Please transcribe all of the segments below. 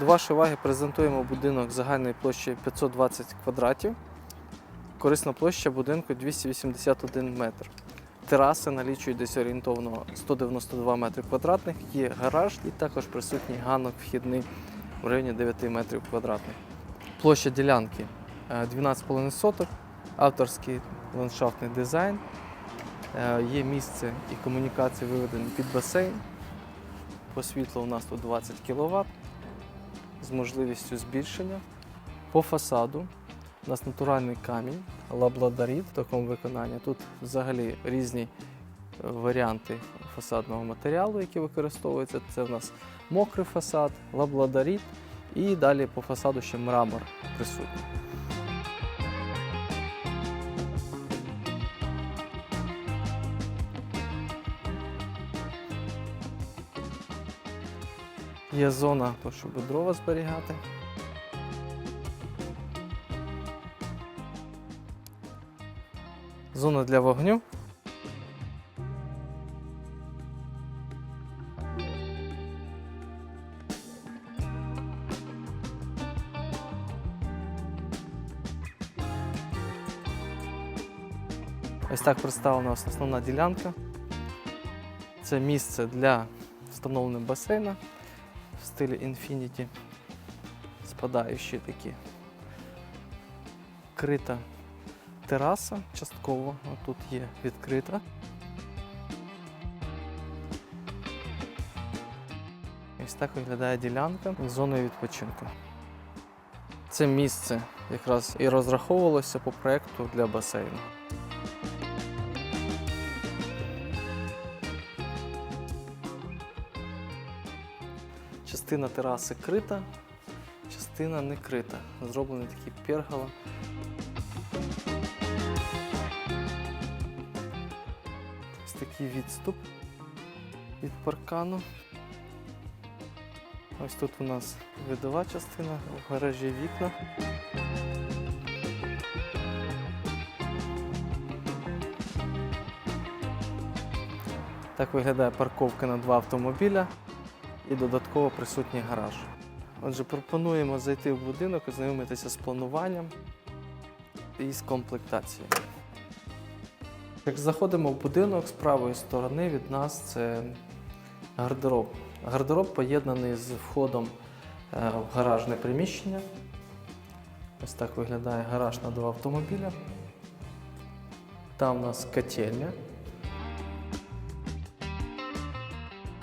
До вашої уваги презентуємо будинок загальною площею 520 квадратів. Корисна площа будинку 281 метр. Тераси налічують десь орієнтовно 192 метри квадратних, є гараж і також присутній ганок вхідний в районі 9 метрів квадратних. Площа ділянки е, 12,5 соток, авторський ландшафтний дизайн. Е, Є місце і комунікації виведені під басейн. По світлу у нас тут 20 кВт з можливістю збільшення. По фасаду у нас натуральний камінь, лабладаріт в такому виконанні. Тут взагалі різні е, варіанти фасадного матеріалу, які використовуються. Це в нас мокрий фасад, лабладаріт і далі по фасаду ще мрамор присутній. Є зона, то, щоб дрова зберігати. Зона для вогню. Ось так представлена основна ділянка. Це місце для встановлення басейна стилі Infinity. Спадаючі такі. Крита тераса частково, тут є відкрита. Ось так виглядає ділянка з зоною відпочинку. Це місце якраз і розраховувалося по проєкту для басейну. Частина тераси крита, частина не крита. Зроблені такі пергала. Ось такий відступ від паркану. Ось тут у нас видова частина, в гаражі вікна. Так виглядає парковка на два автомобіля і додатково присутній гараж. Отже, пропонуємо зайти в будинок, ознайомитися з плануванням і з комплектацією. Як заходимо в будинок з правої сторони від нас це гардероб. Гардероб поєднаний з входом е, в гаражне приміщення. Ось так виглядає гараж на два автомобіля. Там у нас котельня.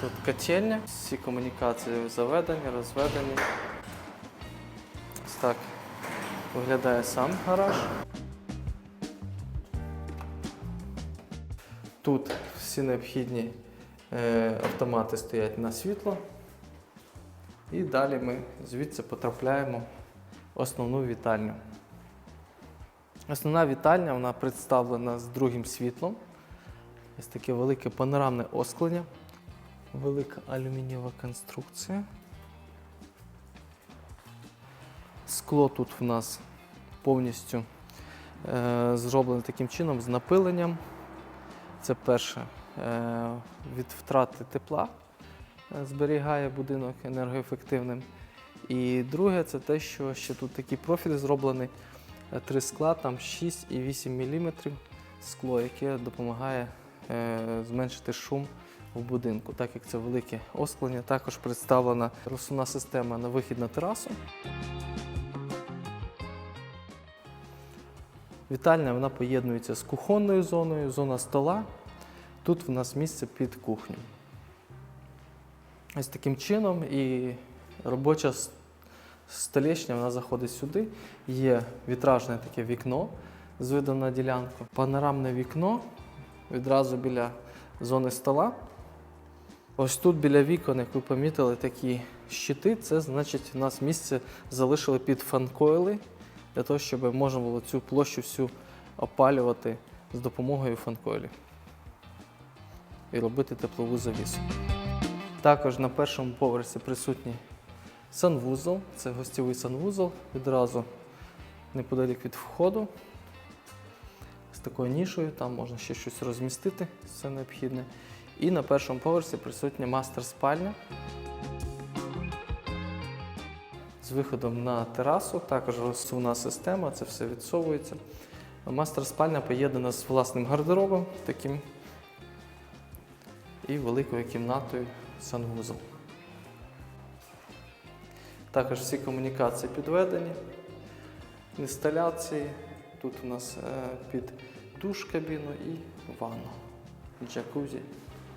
Тут котельня, всі комунікації заведені, розведені. Ось так виглядає сам гараж. Тут всі необхідні е, автомати стоять на світло. І далі ми звідси потрапляємо в основну вітальню. Основна вітальня вона представлена з другим світлом. Ось таке велике панорамне осклення, велика алюмінієва конструкція. Скло тут в нас повністю е, зроблене таким чином з напиленням. Це перше е, від втрати тепла е, зберігає будинок енергоефективним. І друге, це те, що ще тут такий профіль зроблений. е, Три скла, там 6 і 8 мм скло, яке допомагає е, зменшити шум в будинку. Так як це велике осклення, також представлена розсувна система на вихід на терасу. Вітальня вона поєднується з кухонною зоною, зона стола. Тут в нас місце під кухню. Ось таким чином і робоча с- столешня вона заходить сюди. Є вітражне таке вікно з видом на ділянку. Панорамне вікно відразу біля зони стола. Ось тут біля вікон, як ви помітили, такі щити. Це значить, у нас місце залишили під фанкойли для того, щоб можна було цю площу всю опалювати з допомогою фанкойлів і робити теплову завісу. Також на першому поверсі присутній санвузол, це гостєвий санвузол, відразу неподалік від входу. З такою нішою, там можна ще щось розмістити, все необхідне. І на першому поверсі присутня мастер-спальня. з виходом на терасу, також розсувна система, це все відсовується. Мастер спальня поєднана з власним гардеробом таким і великою кімнатою санвузол. Також всі комунікації підведені, інсталяції. Тут у нас е, під душ кабіну і ванну, джакузі,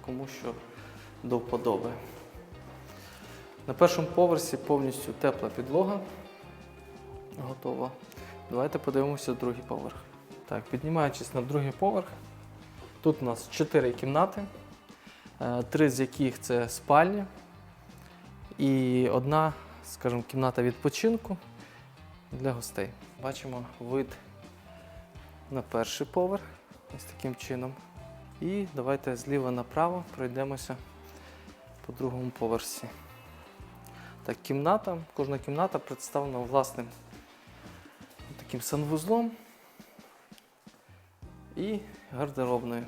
кому що до вподоби. На першому поверсі повністю тепла підлога готова. Давайте подивимося другий поверх. Так, піднімаючись на другий поверх, тут у нас чотири кімнати, е, три з яких це спальні, і одна, скажімо, кімната відпочинку для гостей. Бачимо вид на перший поверх, ось таким чином. І давайте зліва направо пройдемося по другому поверсі. Так, кімната, кожна кімната представлена власним таким санвузлом і гардеробною.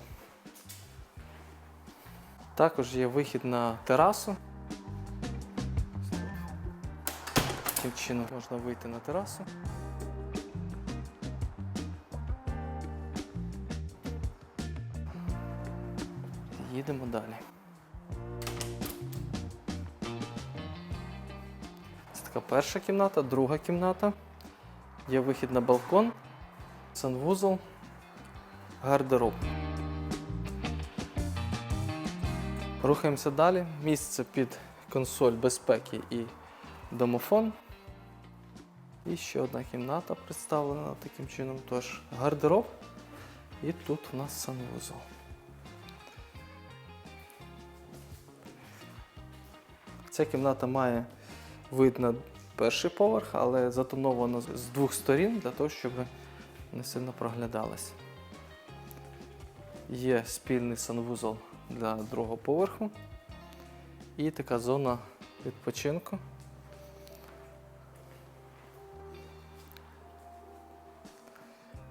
Також є вихід на терасу. Таким чином можна вийти на терасу. Їдемо далі. Це така перша кімната, друга кімната. Є вихід на балкон, санвузол, гардероб. Рухаємося далі. Місце під консоль безпеки і домофон. І ще одна кімната представлена таким чином. Тож гардероб. І тут у нас санвузол. Ця кімната має вид на перший поверх, але затоновано з двох сторін для того, щоб не сильно проглядалось. Є спільний санвузол для другого поверху і така зона відпочинку.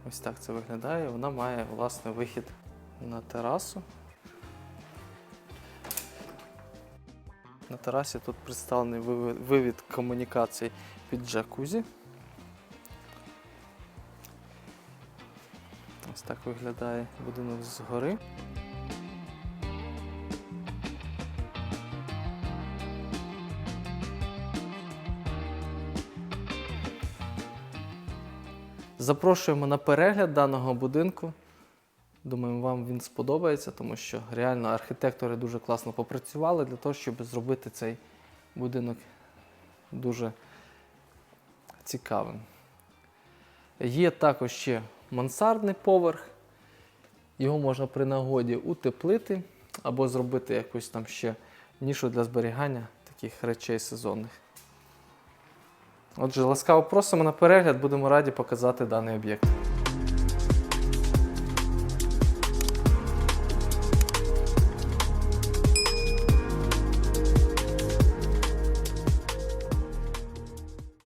Ось так це виглядає. Вона має власне вихід на терасу. На терасі тут представлений вивід комунікацій під джакузі. Ось так виглядає будинок згори. Запрошуємо на перегляд даного будинку. Думаю, вам він сподобається, тому що реально архітектори дуже класно попрацювали для того, щоб зробити цей будинок дуже цікавим. Є також ще мансардний поверх. Його можна при нагоді утеплити або зробити якусь там ще нішу для зберігання таких речей сезонних. Отже, ласкаво просимо на перегляд, будемо раді показати даний об'єкт.